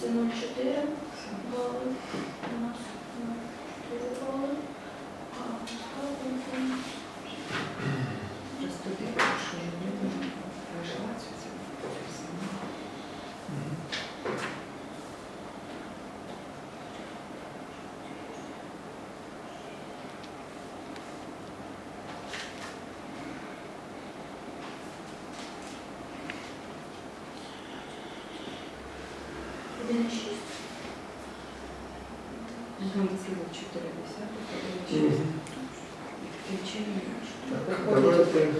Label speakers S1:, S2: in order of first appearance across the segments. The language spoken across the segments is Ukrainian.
S1: Це 0,4 бали. У нас 0,4 бали. А
S2: Так, давайте.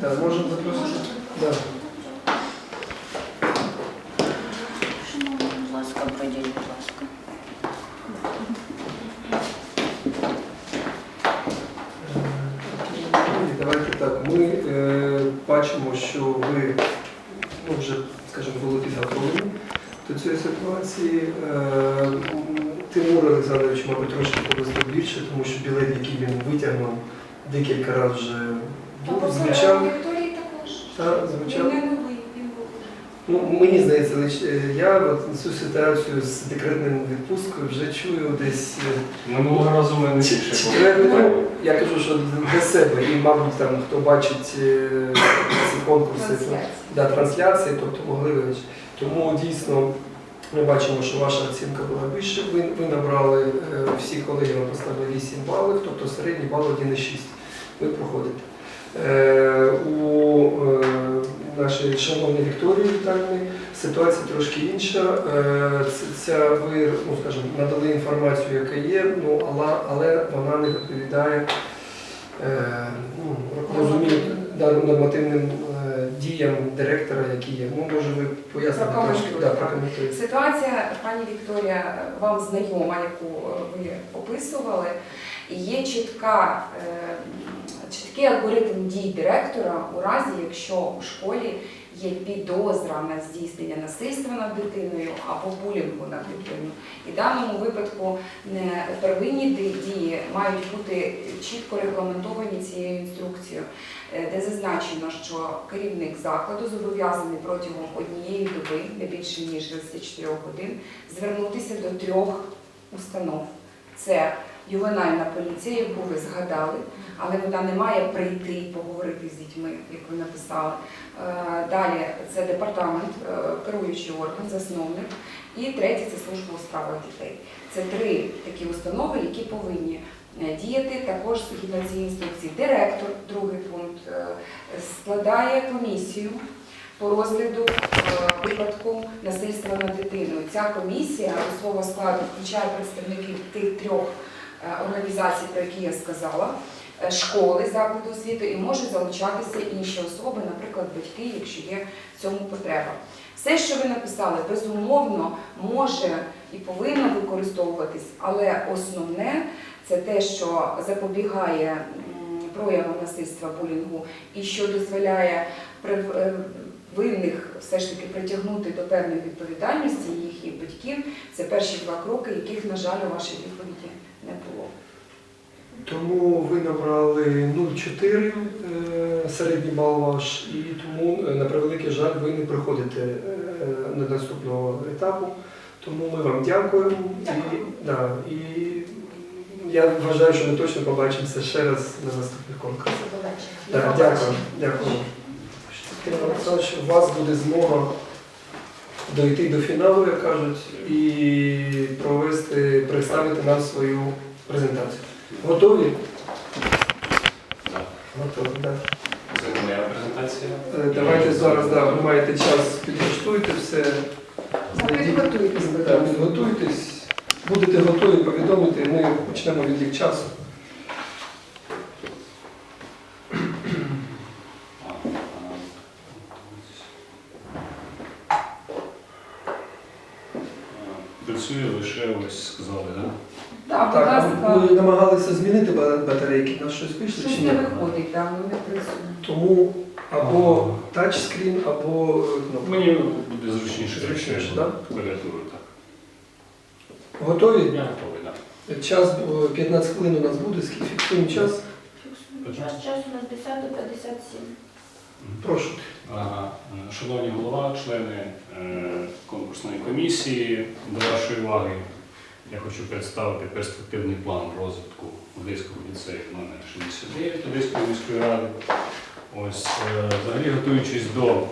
S2: Да, можемо запросити. Да. Давайте так. Ми е, бачимо, що ви ну, вже, скажімо, були підготовлені до цієї ситуації. Е, Тимур Олександрович, мабуть, трошки повезло більше, тому що білет, який він витягнув, декілька разів вже був, звучав. Та, звучав.
S3: Він не новий, він був.
S2: Ну, мені здається, е, я от цю ситуацію з декретним відпусткою вже чую десь е,
S4: Минулого разу ми не більше.
S2: я кажу, що для себе, і, мабуть, там, хто бачить е, ці конкурси, то, да, трансляції, тобто могли ви. Тому дійсно ми бачимо, що ваша оцінка була вища. Ви, ви набрали, всі колеги вам поставили 8 балів, тобто середній бал 1,6. Ви проходите. Е, у нашої шановної Вікторії Вітальні, ситуація трошки інша. Е, Ця ви, ну скажімо, надали інформацію, яка є, ну але, але вона не відповідає е, ну, розумію, нормативним діям директора, які є. Ну, може, ви поясните трошки, да, прокоментуєте.
S3: Ситуація, пані Вікторія, вам знайома, яку ви описували. Є чітка, е, чіткий алгоритм дій директора у разі, якщо у школі є підозра на здійснення насильства над дитиною або булінгу над дитиною. І в даному випадку не первинні дії мають бути чітко регламентовані цією інструкцією, е, де зазначено, що керівник закладу зобов'язаний протягом однієї доби, не більше ніж 24 годин, звернутися до трьох установ. Це ювенальна поліція, яку ви згадали, але вона не має прийти і поговорити з дітьми, як ви написали. Е, Далі це департамент, е, керуючий орган, засновник. І третє це служба у справах дітей. Це три такі установи, які повинні е, діяти також згідно цієї інструкції. Директор, другий пункт, складає комісію по розгляду випадку насильства над дитиною. Ця комісія у свого складу включає представників тих трьох організацій, про які я сказала, е, школи закладу освіти і можуть залучатися інші особи, наприклад, батьки, якщо є в цьому потреба. Все, що ви написали, безумовно може і повинно використовуватись, але основне це те, що запобігає проявам насильства булінгу і що дозволяє е, винних все ж таки притягнути до певної відповідальності їх і батьків. Це перші два кроки, яких, на жаль, у вашій відповіді не було.
S2: Тому ви набрали 0,4 е, середній бал ваш, і тому, е, на превеликий жаль, ви не приходите е, до наступного етапу. Тому ми вам дякуємо. І, да, і я вважаю, що ми точно побачимося ще раз на наступних конкурсах. Так, дякую. Дякую. Тимур Олександрович, у вас буде змога дойти до фіналу, як кажуть, і провести, представити нам свою презентацію. Готові?
S4: Так.
S2: Готові, так.
S4: Це моя презентація.
S2: Е, Давайте зараз, да, ви маєте час, підготуйте все.
S3: Підготуйтесь,
S2: Підготуйтесь. Будете готові повідомити, ми почнемо відлік часу.
S4: Працює лише ось сказали, так?
S3: Так, будь
S2: Так,
S3: ласка,
S2: ми намагалися змінити ба- батарейки, на щось вийшло
S3: щось
S2: чи
S3: не
S2: ні?
S3: виходить, так, воно не працює.
S2: Тому або тачскрін, або е, кнопка.
S4: Мені буде зручніше,
S2: Зручніше,
S4: якщо
S2: да?
S4: клавіатуру так.
S2: Готові?
S4: Я готовий, так.
S2: Час е, 15 хвилин у нас буде, скільки фіксуємо час?
S1: Фіксуємо час, час у нас 10 до 57.
S2: Прошу.
S4: Шановні голова, члени е, конкурсної комісії, до вашої уваги я хочу представити перспективний план розвитку Одеського ліцею номер 69 Одеської міської ради. Ось, е, взагалі, готуючись до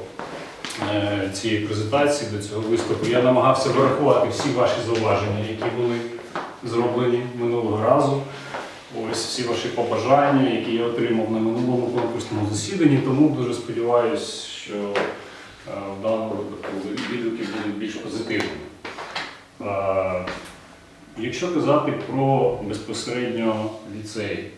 S4: е, цієї презентації, до цього виступу, я намагався врахувати всі ваші зауваження, які були зроблені минулого разу. Ось всі ваші побажання, які я отримав на минулому конкурсному засіданні, тому дуже сподіваюся, що е, в даному випадку відгуки будуть більш позитивними. Е, Якщо казати про безпосередньо ліцей,